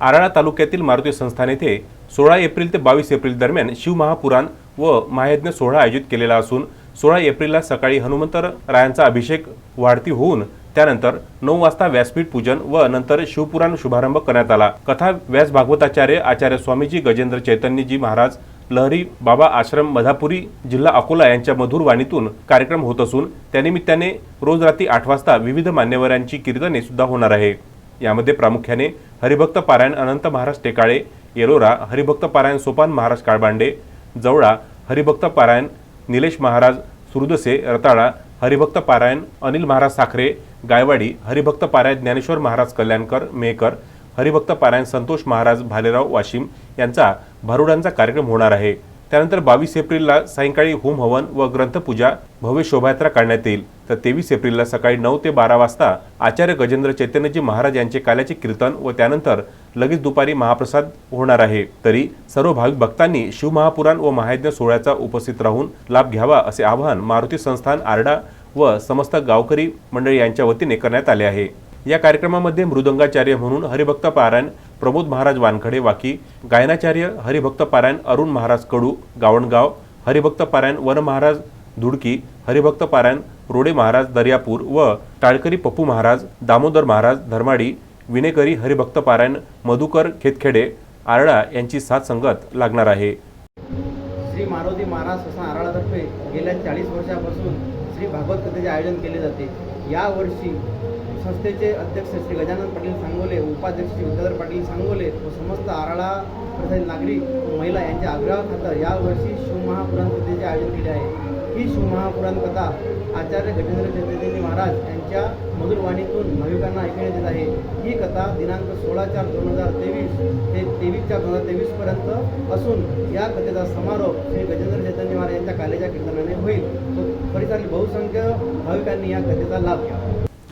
आराळा तालुक्यातील मारुती संस्थान येथे सोळा एप्रिल ते बावीस एप्रिल दरम्यान शिवमहापुराण व महायज्ञ सोहळा आयोजित केलेला असून सोळा एप्रिलला सकाळी हनुमंतर रायांचा अभिषेक वाढती होऊन त्यानंतर नऊ वाजता व्यासपीठ पूजन व नंतर शिवपुराण शुभारंभ करण्यात आला. कथा व्यास भागवताचार्य आचार्य स्वामीजी गजेंद्र चैतन्यजी महाराज लहरी बाबा आश्रम मधापुरी जिल्हा अकोला यांच्या मधुर वाणीतून कार्यक्रम होत असून त्यानिमित्ताने रोज रात्री आठ वाजता विविध मान्यवरांची कीर्तने सुद्धा होणार आहे. यामध्ये प्रामुख्याने हरिभक्त पारायण अनंत महाराज टेकाळे येलोरा हरिभक्त पारायण सोपान महाराज काळबांडे जवळा हरिभक्त पारायण निलेश महाराज सुरदसे रताळा हरिभक्त पारायण अनिल महाराज साखरे गायवाडी हरिभक्त पारायण ज्ञानेश्वर महाराज कल्याणकर मेकर हरिभक्त पारायण संतोष महाराज भालेराव वाशिम यांचा भारुडांचा कार्यक्रम होणार आहे. त्यानंतर बावीस एप्रिलला सायंकाळी होम हवन व ग्रंथपूजा भव्य शोभायात्रा काढण्यात येईल. तर तेवीस एप्रिलला सकाळी नऊ ते बारा वाजता आचार्य गजेंद्र चैतन्यजी महाराज यांचे काल्याचे कीर्तन व त्यानंतर लगेच दुपारी महाप्रसाद होणार आहे. तरी सर्व भाविक भक्तांनी शिवमहापुराण व महायज्ञ सोहळ्याचा उपस्थित राहून लाभ घ्यावा असे आवाहन मारुती संस्थान आरडा व समस्त गावकरी मंडळी यांच्या वतीने करण्यात आले आहे. या कार्यक्रमामध्ये मृदंगाचार्य म्हणून हरिभक्त पारायण प्रमोद महाराज वानखडे वाकी गायनाचार्य हरिभक्त पारायण अरुण महाराज कडू गावणगाव हरिभक्त पारायण वन महाराज धुडकी हरिभक्त पारायण रोडे महाराज दर्यापूर व टाळकरी पप्पू महाराज दामोदर महाराज धर्माडी विनेकरी हरिभक्त पारायण मधुकर खेतखेडे आरडा यांची साथ संगत लागणार आहे. श्री मारुती महाराज संस्थान आराळातर्फे गेल्या चाळीस वर्षापासून श्री भागवत कथेचे आयोजन केले जाते. यावर्षी संस्थेचे अध्यक्ष श्री गजानन पाटील सांगोले उपाध्यक्ष श्री विद्याधर पाटील सांगोले व समस्त आराळा प्रसाद नागरिक व महिला यांच्या आग्रहाखातर यावर्षी शिवमहापुराण कथेचे आयोजन केले आहे. ही शिवमहापुराण कथा आचार्य गजेंद्र चैतन्यजी महाराज यांच्या मधुरवाणीतून भाविकांना ऐकण्यात येत आहे. ही कथा दिनांक सोळा चार दोन हजार तेवीस ते तेवीस चार दोन हजार तेवीसपर्यंत असून या कथेचा समारोप श्री गजेंद्र चैतन्य महाराज यांच्या कालेच्या कीर्तनाने होईल. परिसरातील बहुसंख्य भाविकांनी या कथेचा लाभ घ्यावा.